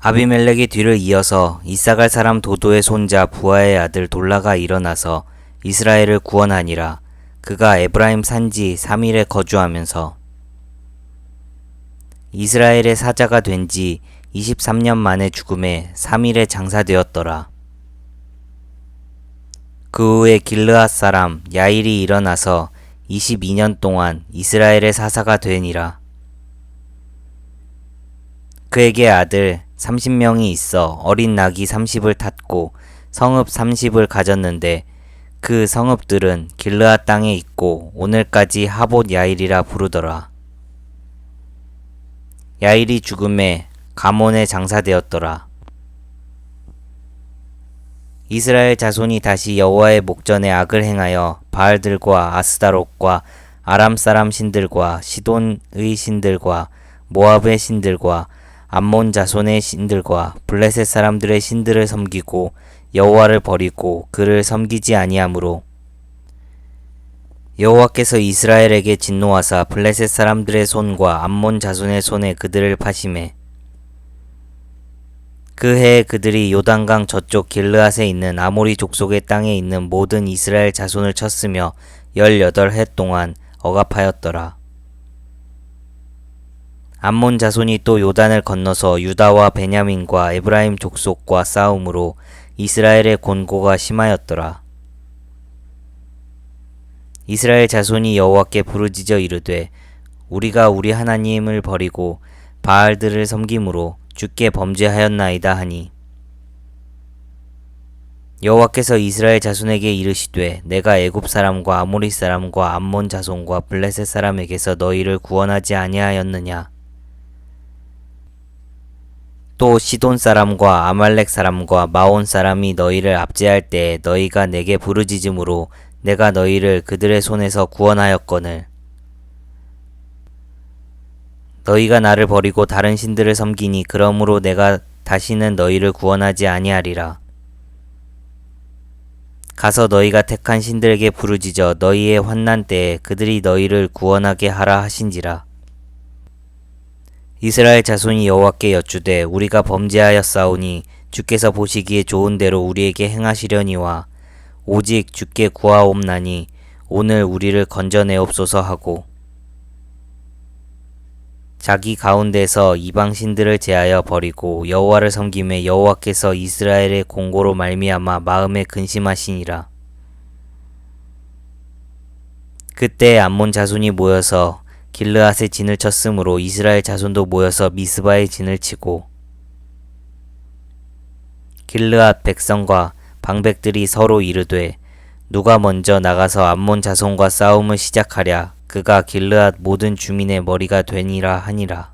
아비멜렉의 뒤를 이어서 이사갈 사람 도도의 손자 부하의 아들 돌라가 일어나서 이스라엘을 구원하니라. 그가 에브라임 산지 3일에 거주하면서 이스라엘의 사자가 된 지 23년 만에 죽음에 3일에 장사되었더라. 그 후에 길르앗 사람 야일이 일어나서 22년 동안 이스라엘의 사사가 되니라. 그에게 아들 30명이 있어 어린 낙이 30을 탔고 성읍 30을 가졌는데 그 성읍들은 길르앗 땅에 있고 오늘까지 하봇 야일이라 부르더라. 야일이 죽음에 가몬에 장사되었더라. 이스라엘 자손이 다시 여호와의 목전에 악을 행하여 바알들과 아스다롯과 아람 사람 신들과 시돈의 신들과 모압의 신들과 암몬 자손의 신들과 블레셋 사람들의 신들을 섬기고 여호와를 버리고 그를 섬기지 아니하므로 여호와께서 이스라엘에게 진노하사 블레셋 사람들의 손과 암몬 자손의 손에 그들을 파심해 그 해에 그들이 요단강 저쪽 길르앗에 있는 아모리 족속의 땅에 있는 모든 이스라엘 자손을 쳤으며 열여덟 해 동안 억압하였더라. 암몬 자손이 또 요단을 건너서 유다와 베냐민과 에브라임 족속과 싸움으로 이스라엘의 곤고가 심하였더라. 이스라엘 자손이 여호와께 부르짖어 이르되 우리가 우리 하나님을 버리고 바알들을 섬김으로 주께 범죄하였나이다 하니 여호와께서 이스라엘 자손에게 이르시되 내가 애굽 사람과 아모리 사람과 암몬 자손과 블레셋 사람에게서 너희를 구원하지 아니하였느냐 또 시돈 사람과 아말렉 사람과 마온 사람이 너희를 압제할 때 너희가 내게 부르짖음으로 내가 너희를 그들의 손에서 구원하였거늘 너희가 나를 버리고 다른 신들을 섬기니 그러므로 내가 다시는 너희를 구원하지 아니하리라. 가서 너희가 택한 신들에게 부르짖어 너희의 환난 때에 그들이 너희를 구원하게 하라 하신지라. 이스라엘 자손이 여호와께 여쭈되 우리가 범죄하였사오니 주께서 보시기에 좋은 대로 우리에게 행하시려니와 오직 주께 구하옵나니 오늘 우리를 건져내옵소서 하고 자기 가운데서 이방 신들을 제하여 버리고 여호와를 섬김에 여호와께서 이스라엘의 공고로 말미암아 마음에 근심하시니라. 그때 암몬 자손이 모여서 길르앗의 진을 쳤으므로 이스라엘 자손도 모여서 미스바의 진을 치고 길르앗 백성과 방백들이 서로 이르되 누가 먼저 나가서 암몬 자손과 싸움을 시작하랴. 그가 길르앗 모든 주민의 머리가 되니라 하니라